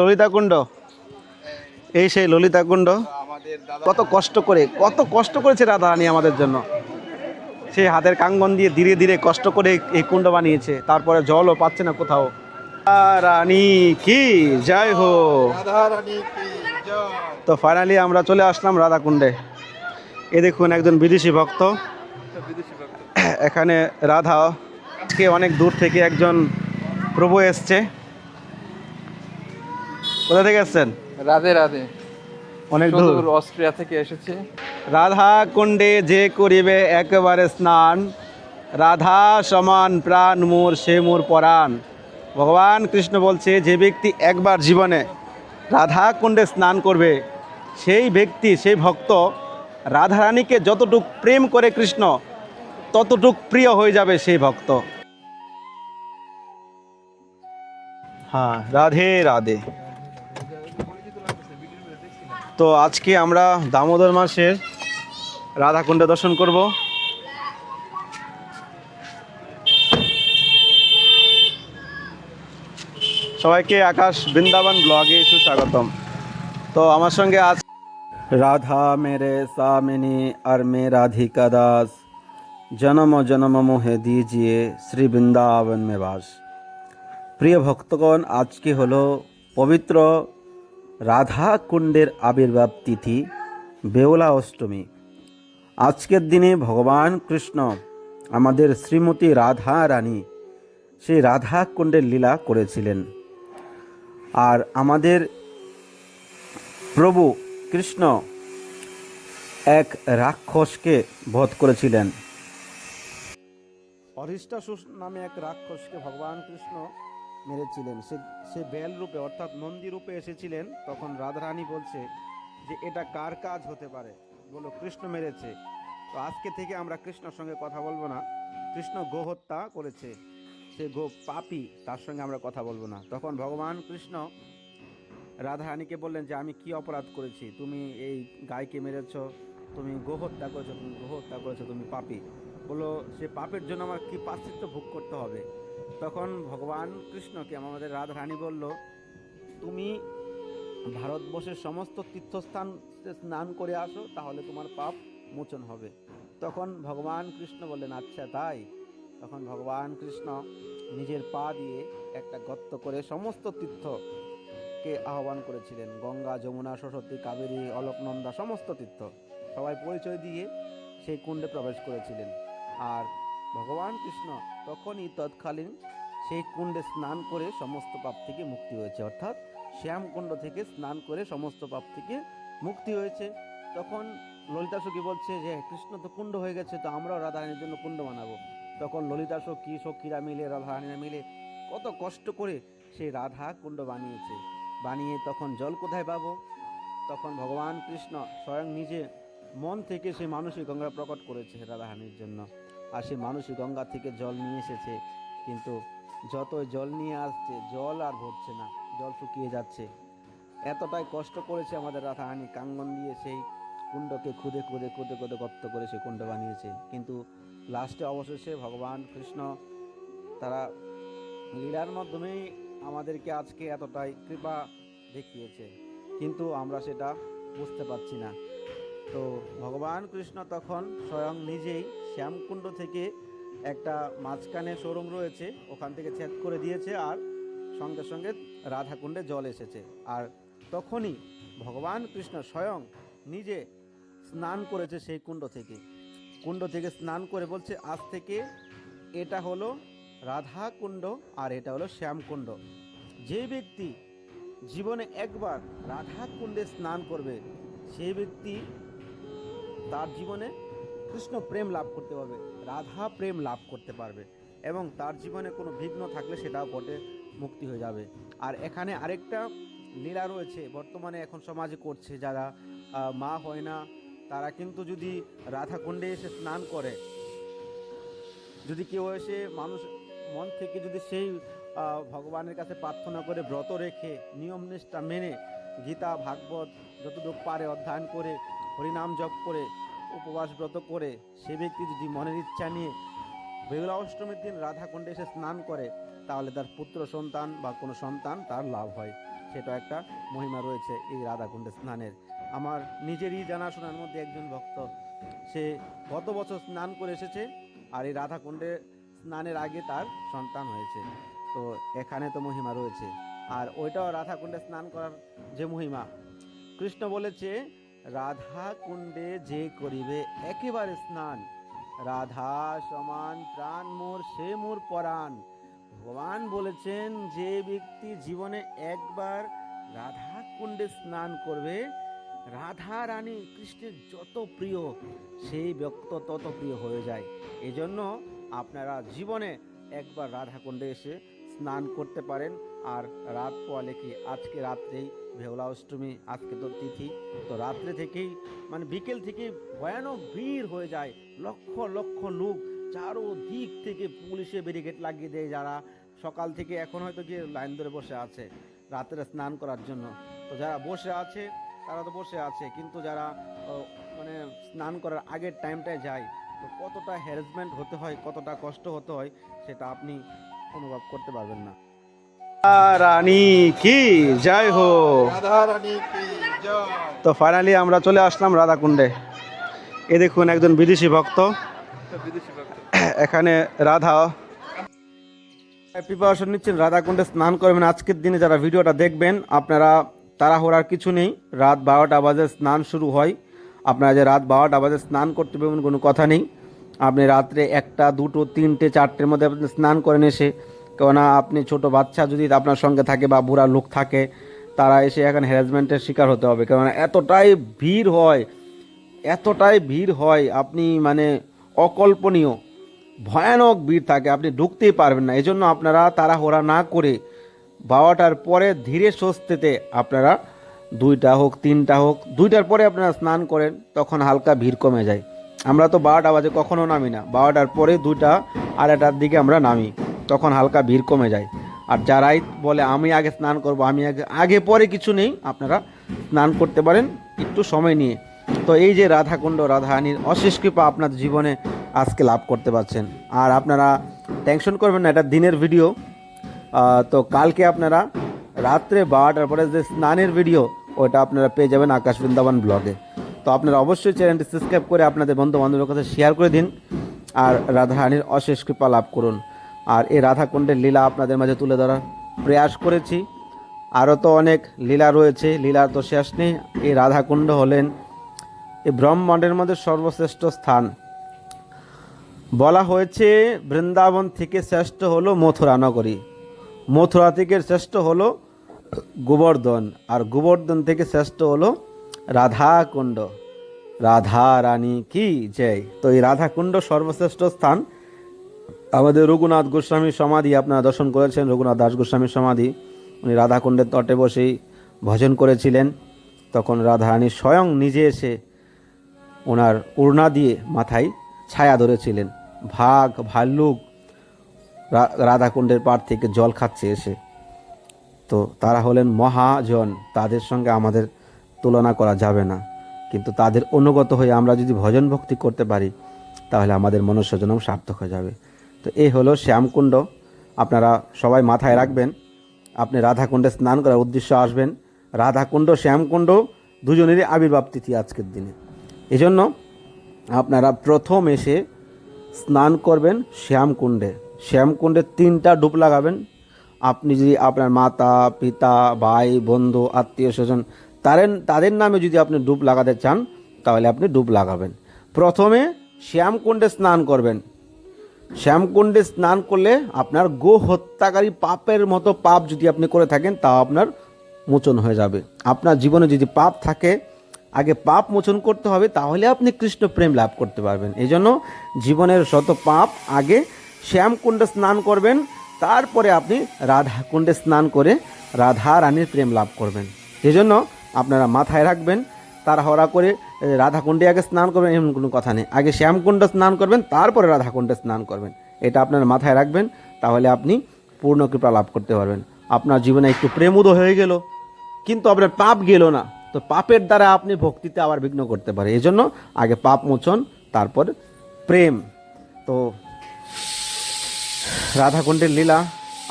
ললিতা কুণ্ড এই সেই ললিতা কুণ্ড কত কষ্ট করে কত কষ্ট করেছে রাধা রানী আমাদের জন্য। সে হাতের কাঙ্গন দিয়ে ধীরে ধীরে কষ্ট করে এই কুণ্ড বানিয়েছে তারপরে জলও পাচ্ছে না কোথাও। রানী কি? জয় হো। তো ফাইনালি আমরা চলে আসলাম রাধা কুণ্ডে এ দেখুন একজন বিদেশি ভক্ত। এখানে রাধা আজকে অনেক দূর থেকে একজন প্রভু এসছে। কোথা থেকে এসছেন রাধে রাধে। অনেক দূর। অস্ট্রিয়া থেকে এসেছি। রাধা কুণ্ডে যে করিবে একেবারে স্নান রাধা সমান প্রাণ মোর সে মোর পরাণ। ভগবান কৃষ্ণ বলছে যে ব্যক্তি একবার জীবনে রাধা কুণ্ডে স্নান করবে সেই ব্যক্তি সেই ভক্ত রাধারানীকে যতটুক প্রেম করে কৃষ্ণ ততটুক প্রিয় হয়ে যাবে সেই ভক্ত। হ্যাঁ রাধে রাধে। তো আজকে আমরা দামোদর মাসের রাধাকুণ্ড দর্শন করব। সবাইকে আকাশ বৃন্দাবন ব্লগে সুস্বাগতম। তো আমার সঙ্গে আজ রাধা মেরে সামিনী আর মে রাধিকা দাস। জনম জনম মোহে দিজিয়ে শ্রী বৃন্দাবন মে বাস। প্রিয় ভক্তগণ, আজকে হলো পবিত্র রাধা কুণ্ডের আবির্ভাব তিথি, বেওলা অষ্টমী। আজকের দিনে ভগবান কৃষ্ণ, আমাদের শ্রীমতী রাধা রানী, সেই রাধা কুণ্ডের লীলা করেছিলেন। আর আমাদের প্রভু কৃষ্ণ এক রাক্ষসকে বধ করেছিলেন। অরিষ্টাসুস নামে এক রাক্ষসকে ভগবান কৃষ্ণ মেরেছিলেন। সে সে বেল রূপে, অর্থাৎ নন্দী রূপে এসেছিলেন। তখন রাধারানী বলছে যে, এটা কার কাজ হতে পারে? বলো, কৃষ্ণ মেরেছে। তো আজকে থেকে আমরা কৃষ্ণর সঙ্গে কথা বলব না। কৃষ্ণ গোহত্যা করেছে। সে গো পাপি, তার সঙ্গে আমরা কথা বলব না। তখন ভগবান কৃষ্ণ রাধারানীকে বললেন যে, আমি কি অপরাধ করেছি? তুমি এই গায়কে মেরেছ, তুমি গোহত্যা করেছ, তুমি গোহত্যা করেছ, তুমি পাপি। বলল, সে পাপের জন্য আমার কি পাশ্চিত্য ভোগ করতে হবে? তখন ভগবান কৃষ্ণকে আমাদের রাধারানী বলল, তুমি ভারতবর্ষের সমস্ত তীর্থস্থান স্নান করে আসো, তাহলে তোমার পাপ মোচন হবে। তখন ভগবান কৃষ্ণ বললেন আচ্ছা তাই? তখন ভগবান কৃষ্ণ নিজের পা দিয়ে একটা গর্ত করে সমস্ত তীর্থকে আহ্বান করেছিলেন। গঙ্গা, যমুনা, সরস্বতী, কাবেরী, অলকনন্দা, সমস্ত তীর্থ। সবাই পরিচয় দিয়ে সেই কুণ্ডে প্রবেশ করেছিলেন। আর ভগবান কৃষ্ণ তখনই তৎকালীন সেই কুণ্ডে স্নান করে সমস্ত পাপ থেকে মুক্তি হয়েছে। অর্থাৎ শ্যামকুণ্ড থেকে স্নান করে সমস্ত পাপ থেকে মুক্তি হয়েছে। তখন ললিতা সখী বলছে যে, কৃষ্ণ তো কুণ্ড হয়ে গেছে, তো আমরাও রাধারানীর জন্য কুণ্ড বানাবো। তখন ললিতা সখী সখীরা মিলে, রাধারানীরা মিলে, কত কষ্ট করে সেই রাধা কুণ্ড বানিয়েছে। বানিয়ে তখন জল কোথায় পাবো? তখন ভগবান কৃষ্ণ স্বয়ং নিজে মন থেকে সেই মানসিক গঙ্গা প্রকট করেছে রাধারানীর জন্য। আর সেই মানসিক গঙ্গা থেকে জল নিয়ে এসেছে। কিন্তু যত জল নিয়ে আসছে, জল আর ভরছে না, জল শুকিয়ে যাচ্ছে। এতটাই কষ্ট করেছে আমাদের রাধারানী কাঙ্গন দিয়ে সেই কুণ্ডকে খুদে খুদে খুদে খুদে গর্ত করে সেই কুণ্ড বানিয়েছে। কিন্তু লাস্টে অবশেষে ভগবান কৃষ্ণ তারা লীলার মাধ্যমেই আমাদেরকে আজকে এতটাই কৃপা দেখিয়েছে। কিন্তু আমরা সেটা বুঝতে পারছি না। তো ভগবান কৃষ্ণ তখন স্বয়ং নিজেই শ্যামকুণ্ড থেকে একটা মাঝখানে শোরুম রয়েছে, ওখান থেকে ছেদ করে দিয়েছে আর সঙ্গে সঙ্গে রাধাকুণ্ডে জল এসেছে। আর তখনই ভগবান কৃষ্ণ স্বয়ং নিজে স্নান করেছে সেই কুণ্ড থেকে। কুণ্ড থেকে স্নান করে বলছে, আজ থেকে এটা হলো রাধা কুণ্ড আর এটা হলো শ্যামকুণ্ড। যে ব্যক্তি জীবনে একবার রাধা কুণ্ডে স্নান করবে সেই ব্যক্তি তার জীবনে কৃষ্ণ প্রেম লাভ করতে পারবে, রাধা প্রেম লাভ করতে পারবে এবং তার জীবনে কোনো বিঘ্ন থাকলে সেটাও ঘটে মুক্তি হয়ে যাবে। আর এখানে আরেকটা লীলা রয়েছে, বর্তমানে এখন সমাজে করছে যারা মা হয় না, তারা কিন্তু যদি রাধা কুণ্ডে এসে স্নান করে, যদি কেউ এসে মানুষ মন থেকে যদি সেই ভগবানের কাছে প্রার্থনা করে ব্রত রেখে নিয়ম নিষ্ঠা মেনে গীতা, ভাগবত যতটুকু পারে অধ্যয়ন করে হরিনাম জপ করে, উপবাস ব্রত করে, সে ব্যক্তি যদি মনের ইচ্ছা নিয়ে বেহুলা অষ্টমীর দিন রাধা কুণ্ডে এসে স্নান করে, তাহলে তার পুত্র সন্তান বা কোনো সন্তান তার লাভ হয়। সেটা একটা মহিমা রয়েছে এই রাধাকুণ্ডে স্নানের। আমার নিজেরই জানাশোনার মধ্যে একজন ভক্ত, সে গত বছর স্নান করে এসেছে আর এই রাধাকুণ্ডে স্নানের আগে তার সন্তান হয়েছে। তো এখানে তো মহিমা রয়েছে। আর ওইটাও রাধাকুণ্ডে স্নান করার যে মহিমা, কৃষ্ণ বলেছে রাধা কুণ্ডে যে করিবে একেবারে স্নান। রাধা সমান প্রাণ মোর, সে মোর পরাণ। ভগবান বলেছেন, যে ব্যক্তি জীবনে একবার রাধা কুণ্ডে স্নান করবে, রাধা রানী কৃষ্ণের যত প্রিয়, সেই ব্যক্ত তত প্রিয় হয়ে যায়। এজন্য আপনারা জীবনে একবার রাধা কুণ্ডে এসে স্নান করতে পারেন। আর রাত পোয়ালে কি? আজকে রাত্রেই ভেওলা অষ্টমী, আজকে তো তিথি। তো রাত্রে থেকেই মানে বিকেল থেকে ভয়ানক ভিড় হয়ে যায়। লক্ষ লক্ষ লোক চারো দিক থেকে পুলিশে ব্যারিকেড লাগিয়ে দেয় যারা। সকাল থেকে এখন হয়তো গিয়ে লাইন ধরে বসে আছে রাত্রে স্নান করার জন্য। তো যারা বসে আছে, তারা তো বসে আছে। কিন্তু যারা মানে স্নান করার আগের টাইমটায় যায়, তো কতটা হ্যারাসমেন্ট হতে হয়, কতটা কষ্ট হতে হয়, সেটা আপনি অনুভব করতে পারবেন না। রানী কি? জয় হো। তো ফাইনালি আমরা চলে আসলাম রাধাকুণ্ডে। এ দেখুন একজন বিদেশি ভক্ত। এখানে রাধা। প্রিপারেশন নিচ্ছেন রাধাকুণ্ডে স্নান করবেন। আজকের দিনে যারা ভিডিওটা দেখবেন আপনারা তাড়াহুড়ার কিছু নেই। রাত বারোটা বাজে স্নান শুরু হয়। আপনারা যে রাত বারোটা বাজে স্নান করতে পারবেন কোনো কথা নেই। আপনি রাত্রে একটা দুটো তিনটে চারটের মধ্যে আপনি স্নান করেন এসে। কেননা আপনি ছোট বাচ্চা, যদি আপনার সঙ্গে থাকে বা বুড়া লোক থাকে, তারা এসে এখন হ্যারাসমেন্টের শিকার হতে হবে। কেননা এতটাই ভিড় হয়, এতটাই ভিড় হয়, আপনি মানে অকল্পনীয়, ভয়ানক ভিড় থাকে, আপনি ঢুকতেই পারবেন না। এজন্য আপনারা তাড়াহুড়া না করে বারোটার পরে ধীরে স্বস্তিতে আপনারা দুইটা হোক, তিনটা হোক, দুইটার পরে আপনারা স্নান করেন, তখন হালকা ভিড় কমে যায়। আমরা তো বারোটা বাজে, কখনো নামি না। বারোটার পরে দুইটা আড়াইটার দিকে আমরা নামি। তখন হালকা ভিড় কমে যায়। আর যারাই বলে, আমি আগে স্নান করব, আমি আগে আগে পরে কিছু নেই, আপনারা স্নান করতে পারেন একটু সময় নিয়ে। তো এই যে রাধাকুণ্ড রাধারানীর অশেষ কৃপা আপনার জীবনে আজকে লাভ করতে পারছেন। আর আপনারা টেনশন করবেন না, এটা দিনের ভিডিও। তো কালকে আপনারা রাত্রে বারোটার পরে যে স্নানের ভিডিও, ওটা আপনারা পেয়ে যাবেন আকাশ বৃন্দাবন ব্লগে। তো আপনারা অবশ্যই চ্যানেলটি সাবস্ক্রাইব করে আপনাদের বন্ধু বান্ধবের কাছে শেয়ার করে দিন। আর রাধারানীর অশেষ কৃপা লাভ করুন। আর এই রাধাকুণ্ডের লীলা আপনাদের মাঝে তুলে ধরার প্রয়াস করেছি। আরও তো অনেক লীলা রয়েছে লীলার তো শেষ নেই। এই রাধাকুণ্ড হলেন এই ব্রহ্মাণ্ডের মধ্যে সর্বশ্রেষ্ঠ স্থান। বলা হয়েছে, বৃন্দাবন থেকে শ্রেষ্ঠ হলো মথুরা নগরী। মথুরা থেকে শ্রেষ্ঠ হলো গোবর্ধন আর গোবর্ধন থেকে শ্রেষ্ঠ হলো রাধাকুণ্ড। রাধা রানী কি? জয়। তো এই রাধাকুণ্ড সর্বশ্রেষ্ঠ স্থান। আমাদের রঘুনাথ গোস্বামীর সমাধি আপনারা দর্শন করেছেন, রঘুনাথ দাস গোস্বামীর সমাধি। উনি রাধাকুণ্ডের তটে বসেই ভজন করেছিলেন। তখন রাধারানী স্বয়ং নিজে এসে ওনার উড়না দিয়ে মাথায় ছায়া ধরেছিলেন। ভাগ, ভাল্লুক রাধাকুণ্ডের পাড় থেকে জল খাচ্ছে এসে। তো তারা হলেন মহাজন, তাদের সঙ্গে আমাদের তুলনা করা যাবে না। কিন্তু তাদের অনুগত হয়ে আমরা যদি ভজন ভক্তি করতে পারি, তাহলে আমাদের মনুষ্যজনম সার্থক হয়ে যাবে। তো এই হলো শ্যামকুণ্ড। আপনারা সবাই মাথায় রাখবেন, আপনি রাধাকুণ্ডে স্নান করার উদ্দেশ্য আসবেন। রাধাকুণ্ড, শ্যামকুণ্ড দুজনেরই আবির্ভাব তিথি আজকের দিনে। এজন্য আপনারা প্রথম এসে স্নান করবেন শ্যামকুণ্ডে। শ্যামকুণ্ডে তিনটা ডুব লাগাবেন। আপনি যদি আপনার মাতা, পিতা, ভাই, বন্ধু, আত্মীয়, স্বজন তাদের তাদের নামে যদি আপনি ডুব লাগাতে চান, তাহলে আপনি ডুব লাগাবেন। প্রথমে শ্যামকুণ্ডে স্নান করবেন। শ্যামকুণ্ডে স্নান করলে আপনার গো হত্যাকারী পাপের মতো পাপ যদি আপনি করে থাকেন তা আপনার মোচন হয়ে যাবে। আপনার জীবনে যদি পাপ থাকে, আগে পাপ মোচন করতে হবে, তাহলে আপনি কৃষ্ণ প্রেম লাভ করতে পারবেন। এই জন্য জীবনের শত পাপ আগে শ্যামকুণ্ডে স্নান করবেন, তারপরে আপনি রাধা কুণ্ডে স্নান করে রাধা রানীর প্রেম লাভ করবেন। এই জন্য আপনারা মাথায় রাখবেন, তাড়াহড়া করে রাধাকুণ্ডে আগে স্নান করবেন, এমন কোনো কথা নেই। আগে শ্যামকুণ্ড স্নান করবেন, তারপরে রাধাকুণ্ডে স্নান করবেন। এটা আপনার মাথায় রাখবেন, তাহলে আপনি পূর্ণ কৃপা লাভ করতে পারবেন। আপনার জীবনে একটু প্রেমুদ হয়ে গেল, কিন্তু আপনার পাপ গেল না। তো পাপের দ্বারা আপনি ভক্তিতে আবার বিঘ্ন করতে পারে এই জন্য আগে পাপ মোচন, তারপর প্রেম। তো রাধাকুণ্ডের লীলা,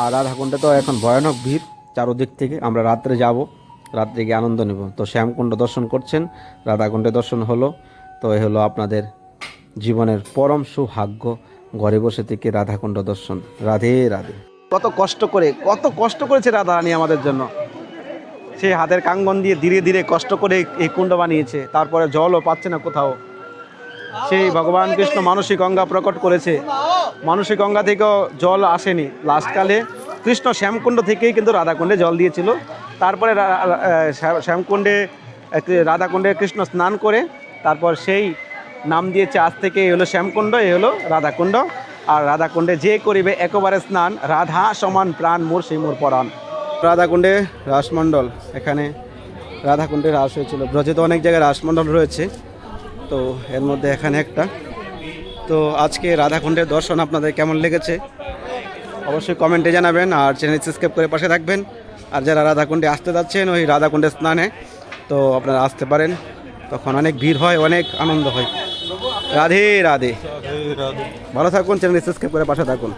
আর রাধাকুণ্ডে তো এখন ভয়ানক ভিড়, চারোদিক থেকে আমরা রাত্রে যাব। রাত্রে গিয়ে আনন্দ নেব। তো শ্যামকুণ্ড দর্শন করছেন, রাধাকুণ্ডে দর্শন হলো। তো এ হলো আপনাদের জীবনের পরম সৌভাগ্য। ঘরে বসে থেকে রাধাকুণ্ড দর্শন। রাধে রাধে। কত কষ্ট করে, কত কষ্ট করেছে রাধারানী আমাদের জন্য। সে হাতের কাঙ্গন দিয়ে ধীরে ধীরে কষ্ট করে এই কুণ্ড বানিয়েছে। তারপরে জলও পাচ্ছে না কোথাও। সেই ভগবান কৃষ্ণ মানসিক গঙ্গা প্রকট করেছে। মানসিক গঙ্গা থেকেও জল আসেনি। লাস্টকালে কৃষ্ণ শ্যামকুণ্ড থেকেই কিন্তু রাধাকুণ্ডে জল দিয়েছিল। তারপরে শ্যামকুণ্ডে রাধাকুণ্ডে কৃষ্ণ স্নান করে তারপর সেই নাম দিয়েছে আজ থেকে এই হলো শ্যামকুণ্ড, এই হলো রাধাকুণ্ড। আর রাধাকুণ্ডে যে করিবে একেবারে স্নান, রাধা সমান প্রাণ মোর সেই মোর পরাণ। রাধাকুণ্ডে রাসমণ্ডল, এখানে রাধাকুণ্ডে রাস হয়েছিল। ব্রজে তো অনেক জায়গায় রাসমণ্ডল রয়েছে, তো এর মধ্যে এখানে একটা। তো আজকে রাধাকুণ্ডের দর্শন আপনাদের কেমন লেগেছে? অবশ্যই কমেন্টে জানাবেন আর চ্যানেল সাবস্ক্রাইব করে পাশে থাকবেন। আর যারা রাধাকুণ্ডে আসতে যাচ্ছেন ওই রাধাকুণ্ডে স্নানে তো আপনারা আসতে পারেন। তখন অনেক ভিড় হয় অনেক আনন্দ হয়। রাধে রাধে। ভালো থাকুন চ্যানেল সাবস্ক্রাইব করে পাশে থাকুন।